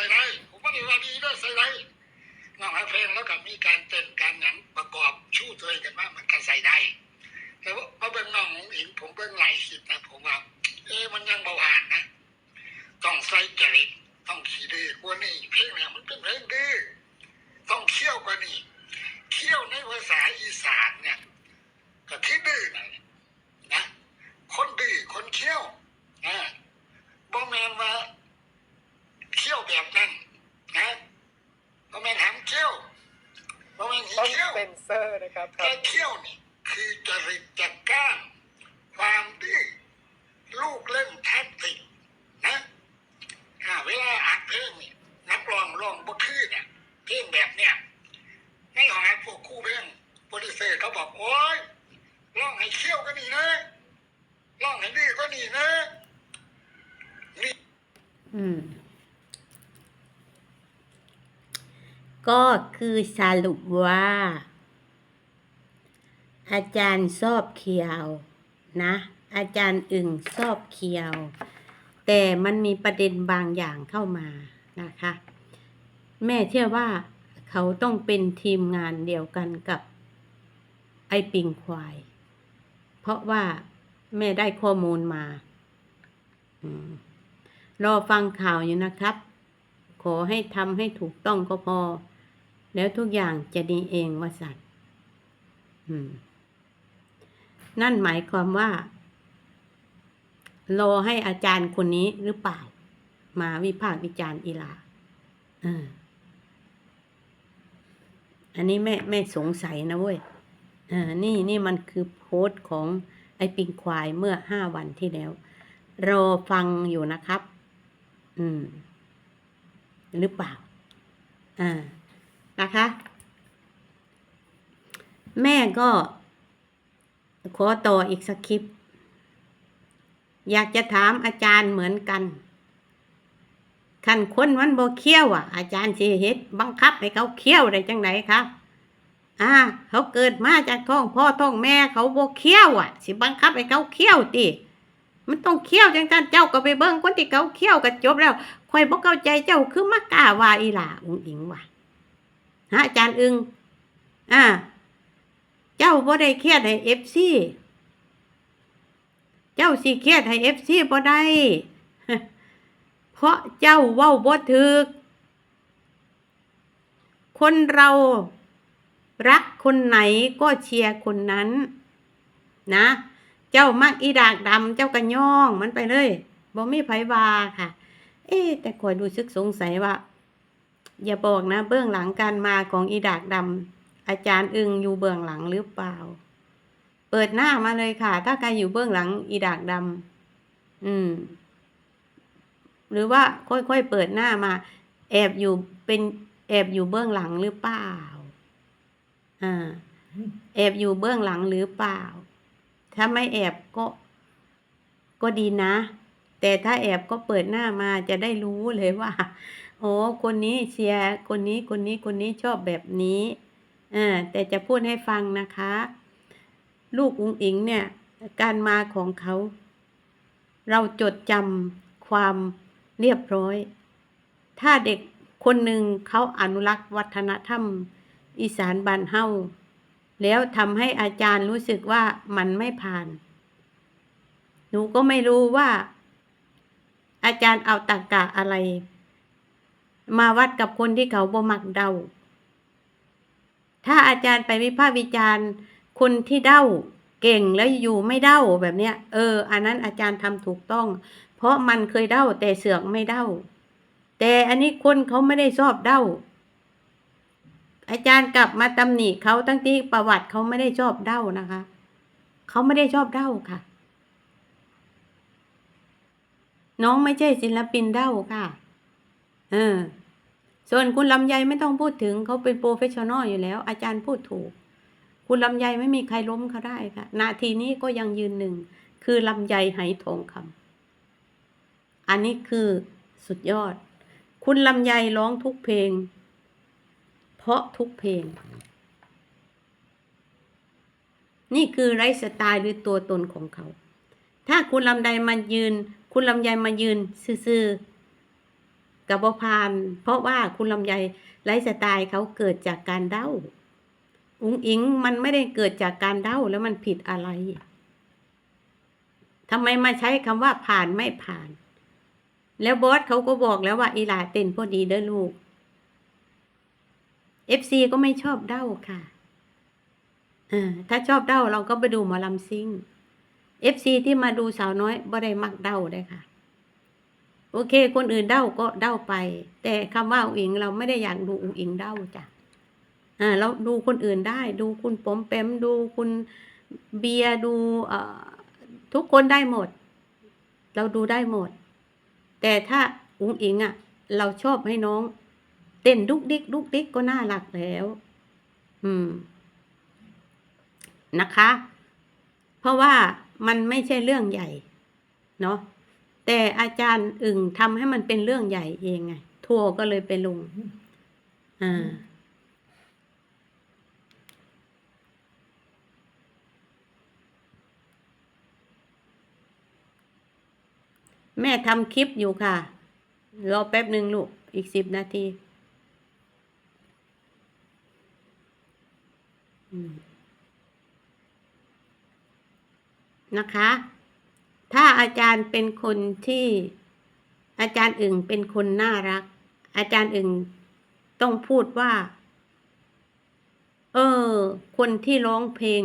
ส่ได้ผมว่าดีว่าดีด้วยใส่ได้น้องให้เพลงแล้วก็มีการเต้นการหยังประกอบชู้ตัวเองกันว่ามันก็ใส่ได้ แต่ว่าพอเป็นน้องของอิงผมเป็นไลฟ์คลิปนะผมว่า เอ๊ะมันยังเบาหวานนะ ต้องใส่จริตต้องขี้ดื้อกว่านี่เพลงเนี่ยมันเป็นเพลงดื้อต้องเคี่ยวกว่านี่เคี่ยวในภาษาอีสานเนี่ยก็ที่ดื้อนะนะคนดื้อคนเคี่ยวนะบ่แมนว่าเคี่ยวแบบนั้นนะบ่แมนหามเคี่ยวบ่แมนหี ต้อง เคี่ยว เป็นเซอร์นะครับค แต่ รับ เคี่ยวนี่คือจริตจัดก้านความดื้อลูกเล่นแท็กติกนะอ่าเวลาอัดเพลงนี่นักร้องร้องบ่คือเนี่ยเพลงแบบเนี่ยในหอพวกคู่เพลงโปรดิวเซอร์เขาบอกโอ้ยร้องให้เคี่ยวก็นี่นะร้องให้ดื้อก็นี่นะนี่ อืม ก็คือสรุปว่า อาจารย์ชอบเคียว นะ อาจารย์อึ่งชอบเคียว แต่มันมีประเด็นบางอย่างเข้ามานะคะ แม่เชื่อว่าเขาต้องเป็นทีมงานเดียวกันกับไอปิงควาย เพราะว่าแม่ได้ข้อมูลมา อืม รอฟังข่าวอยู่นะครับ ขอให้ทำให้ถูกต้องก็พอ แล้วทุกอย่างจะดีเองว่าสัตว์นั่นหมายความว่า รอให้อาจารย์คนนี้หรือเปล่า มาวิพากษ์วิจารณ์อีหลาอันนี้แม่แม่สงสัยนะเว้ยนี่นี่มันคือโพสต์ของไอ้ปิงควายเมื่อห้าวันที่แล้ว รอฟังอยู่นะครับ อืม หรือเปล่า อ่า นะคะ แม่ก็ ขอต่ออีกสักคริป อยากจะถามอาจารย์เหมือนกันคันคนมันบ่เคี้ยวอะ อาจารย์สิเฮ็ดบังคับให้เขาเคี้ยวได้จังไหนครับอ่า เขาเกิดมาจากท้องพ่อท้องแม่เขาบ่เคี้ยวอะ สิบังคับให้เขาเคี้ยวติ มันต้องเคี้ยวจังซั่นเจ้าก็ไปเบิ่งคนที่เขาเคี้ยวก็จบแล้วข่อยบ่เข้าใจเจ้าคือมากล้าวาอีหล่าอุ้งอิงว่ะฮะอาจารย์อึงอ่า เจ้าบ่ได้เครียดให้ FC เจ้าสิเครียดให้ FC บ่ได้เพราะเจ้าเว้าบ่ถึก คนเรารักคนไหนก็เชียร์คนนั้น นะ เจ้ามักอีดากดำเจ้าก็ย่องมันไปเลยบ่มีไผว่าค่ะ เอ๊ะแต่คอยรู้สึกสงสัยว่า อย่าบอกนะ เบื้องหลังการมาของอีดากดำอาจารย์อึงอยู่เบื้องหลังหรือเปล่า เปิดหน้ามาเลยค่ะ ถ้าใครอยู่เบื้องหลังอีดากดำอืม หรือว่าค่อยๆเปิดหน้ามา แอบอยู่เป็นแอบอยู่เบื้องหลังหรือเปล่า อ่า แอบอยู่เบื้องหลังหรือเปล่า ถ้าไม่แอบก็ ก็ดีนะ แต่ถ้าแอบก็เปิดหน้ามาจะได้รู้เลยว่าโอ้คนนี้เชียร์คนนี้คนนี้คนนี้ชอบแบบนี้อ่าแต่จะพูดให้ฟังนะคะ ลูกอุงอิงเนี่ย การมาของเขา เราจดจำความเรียบร้อย ถ้าเด็กคนหนึ่งเขาอนุรักษ์วัฒนธรรม อีสานบ้านเฮา แล้วทำให้อาจารย์รู้สึกว่ามันไม่ผ่าน หนูก็ไม่รู้ว่า อาจารย์เอาตากะอะไร มาวัดกับคนที่เขาบ่มักเดา ถ้าอาจารย์ไปวิพากษ์วิจารณ์ คนที่เด้าเก่งแล้วอยู่ไม่เด้าแบบเนี้ย เออ อันนั้นอาจารย์ทำถูกต้อง เพราะมันเคยเด้าแต่เสือกไม่เด้าแต่อันนี้คนเขาไม่ได้ชอบเด้า อาจารย์กลับมาตำหนิเขาตั้งที่ประวัติเขาไม่ได้ชอบเด้านะคะเขาไม่ได้ชอบเด้าค่ะ น้องไม่ใช่ศิลปินเด้าค่ะ เออ ส่วนคุณลำไยไม่ต้องพูดถึงเขาเป็นโปรเฟชชั่นอลอยู่แล้ว อาจารย์พูดถูก คุณลำไยไม่มีใครล้มเขาได้ค่ะ นาทีนี้ก็ยังยืนหนึ่ง คือลำไยไหทองคำอันนี้คือสุดยอด คุณลำไยร้องทุกเพลง เพราะทุกเพลง นี่คือไลฟ์สไตล์หรือตัวตนของเขา ถ้าคุณลำไยมายืน คุณลำไยมายืนซื่อๆกับบพานเพราะว่าคุณลำไยไลฟ์สไตล์เขาเกิดจากการเด้า อุ้งอิงมันไม่ได้เกิดจากการเด้าแล้วมันผิดอะไรทำไมมาใช้คำว่าผ่านไม่ผ่าน แล้วบอสเขาก็บอกแล้วว่าอีหลาเต้นพอดีเด้อลูก เอฟซีก็ไม่ชอบเด้าค่ะเออถ้าชอบเด้าเราก็ไปดูหมอลำซิ่งเอฟซีที่มาดูสาวน้อยบ่ได้มักเด้าได้ค่ะ โอเค คนอื่นเด้าก็เด้าไป แต่คำว่าอุ๋งอิงเราไม่ได้อยากดูอุ๋งอิงเด้าจ้ะอ่าเราดูคนอื่นได้ ดูคุณปอมแปมดูคุณเบียร์ดูเอ่อทุกคนได้หมด เราดูได้หมด แต่ถ้าอุ๋งอิงอะ เราชอบให้น้อง เต้นดุกดิกดุกดิกก็น่ารักแล้ว อืม นะคะ เพราะว่ามันไม่ใช่เรื่องใหญ่ เนาะแต่อาจารย์อึ่งทำให้มันเป็นเรื่องใหญ่เองไงทัวร์ก็เลยไปลง อ่าแม่ทำคลิปอยู่ค่ะ รอแป๊บหนึ่งลูก อีกสิบนาทีอืม นะคะ ถ้าอาจารย์เป็นคนที่อาจารย์อึ่งเป็นคนน่ารัก อาจารย์อึ่งต้องพูดว่า เออ คนที่ร้องเพลง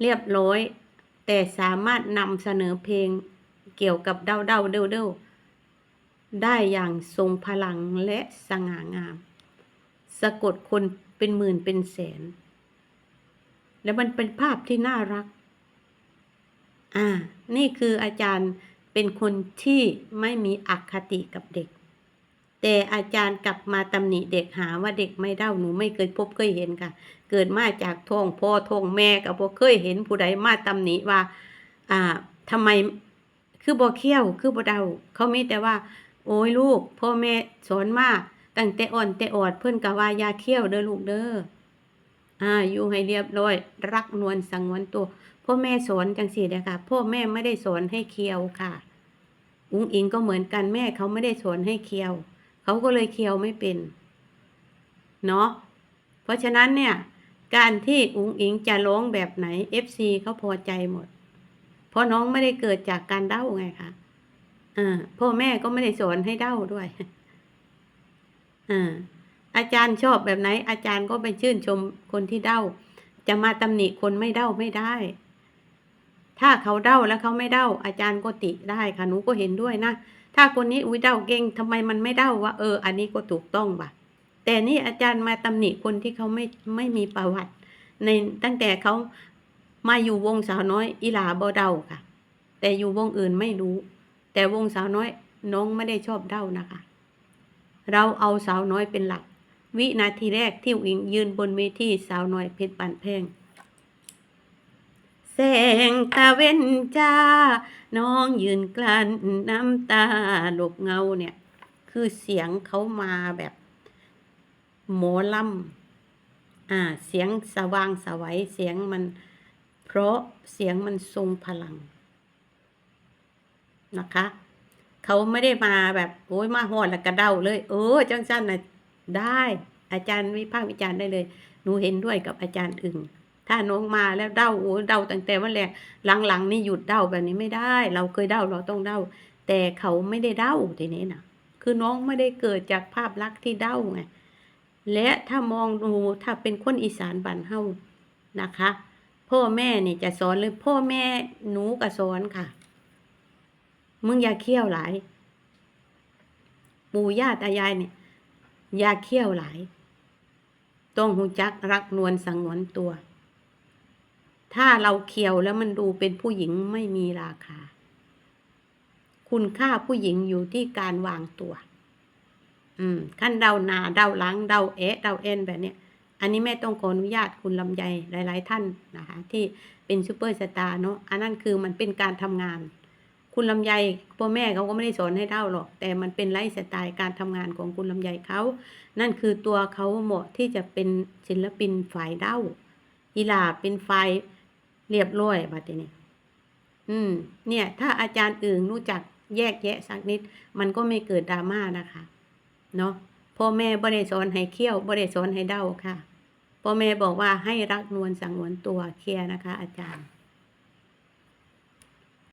เรียบร้อย แต่สามารถนำเสนอเพลงเกี่ยวกับเด้าเด้าเด้าเด้าได้อย่างทรงพลังและสง่างาม สะกดคน เป็นหมื่นเป็นแสน แล้วมันเป็นภาพที่น่ารัก อ่า นี่คืออาจารย์เป็นคนที่ไม่มีอคติกับเด็ก แต่อาจารย์กลับมาตำหนิเด็กหาว่าเด็กไม่เด้าหนูไม่เคยพบเคยเห็นค่ะ เกิดมาจากท้องพ่อท้องแม่กับบ่เคยเห็นผู้ใดมาตำหนิว่า อ่าทำไมคือบ่เขี้ยวคือบ่เดาเขามีแต่ว่า โอ้ยลูก พ่อแม่สอนมา ตั้งแต่อ่อนแต่ออดเพิ่อนก็ว่ายาเขี้ยวเด้อลูกเด้ออ่าอยู่ให้เรียบร้อย รักนวลสังวนตัว พ่อแม่สอนจังสี่นะคะพ่อแม่ไม่ได้สอนให้เคียวค่ะ อุ้งอิงก็เหมือนกันแม่เขาไม่ได้สอนให้เคียว เขาก็เลยเคียวไม่เป็นเนาะเพราะฉะนั้นเนี่ย การที่อุ้งอิงจะร้องแบบไหน FC เขาพอใจหมด เพราะน้องไม่ได้เกิดจากการเด้าไงคะอ่าพ่อแม่ก็ไม่ได้สอนให้เด้าด้วย อ่าอาจารย์ชอบแบบไหน อาจารย์ก็ไปชื่นชมคนที่เด้า จะมาตำหนิคนไม่เด้าไม่ได้ ถ้าเขาเด้าแล้วเขาไม่เด้า อาจารย์ก็ติได้ค่ะหนูก็เห็นด้วยนะถ้าคนนี้อุ้ยเด้าเก่งทำไมมันไม่เด้าวะเออ อันนี้ก็ถูกต้องว่ะ แต่นี่อาจารย์มาตำหนิคนที่เขาไม่ไม่มีประวัติ ในตั้งแต่เขามาอยู่วงสาวน้อยอีหลาบ่เด้าค่ะ แต่อยู่วงอื่นไม่รู้ แต่วงสาวน้อยน้องไม่ได้ชอบเด้านะคะ เราเอาสาวน้อยเป็นหลัก วินาทีแรกที่อุ๋งอิงยืนบนเวทีสาวน้อยเพชรปานแพงแสงตาเว้นจ้า น้องยืนกลั้นน้ำตาหลบเงาเนี่ย คือเสียงเขามาแบบหมอลำอ่า เสียงสว่างสวัยเสียงมัน เพราะเสียงมันทรงพลังนะคะ เขาไม่ได้มาแบบโอ้ยมาหอดแล้วกระเด้าเลย เออจังสั้นนะได้ อาจารย์วิพากษ์วิจารณ์ได้เลยหนูเห็นด้วยกับอาจารย์อึ่งถ้าน้องมาแล้วเด้าโอ้เด้าตั้งแต่วันแรกหลังๆนี่หยุดเด้าแบบนี้ไม่ได้ เราเคยเด้าเราต้องเด้า แต่เขาไม่ได้เด้าทีนี้นะคือน้องไม่ได้เกิดจากภาพลักษณ์ที่เด้าไงและถ้ามองดูถ้าเป็นคนอีสานบ้านเฮานะคะ พ่อแม่นี่จะสอนเลยพ่อแม่หนูก็สอนค่ะ มึงอย่าเคี่ยวหลาย ปู่ย่าตายายเนี่ย อย่าเคี่ยวหลาย ต้องหูจักรักนวลสังวนตัว ถ้าเราเคี่ยวแล้วมันดูเป็นผู้หญิงไม่มีราคา คุณค่าผู้หญิงอยู่ที่การวางตัว อืมขั้นเดาหนาเดาหลังเดาเอะเดาเอ็นแบบเนี้ยอันนี้แม่ต้องขออนุญาตคุณลำไยหลาย ๆ ท่านนะคะ ที่เป็นซูเปอร์สตาร์เนาะอันนั้นคือมันเป็นการทำงาน คุณลำไยพ่อแม่เขาก็ไม่ได้สอนให้เด้าหรอก แต่มันเป็นไลฟ์สไตล์การทำงานของคุณลำไยเขานั่นคือตัวเขาเหมาะที่จะเป็นศิลปินฝ่ายเด้าอีหลาเป็นฝ่ายเรียบร้อยบัดนี้อืม เนี่ย ถ้าอาจารย์อื่นรู้จักแยกแยะสักนิด มันก็ไม่เกิดดราม่านะคะ เนาะพ่อแม่บ่ได้สอนให้เคี่ยวบ่ได้สอนให้เด้าค่ะพ่อแม่บอกว่าให้รักนวลสังวนตัวเคลียร์นะคะ อาจารย์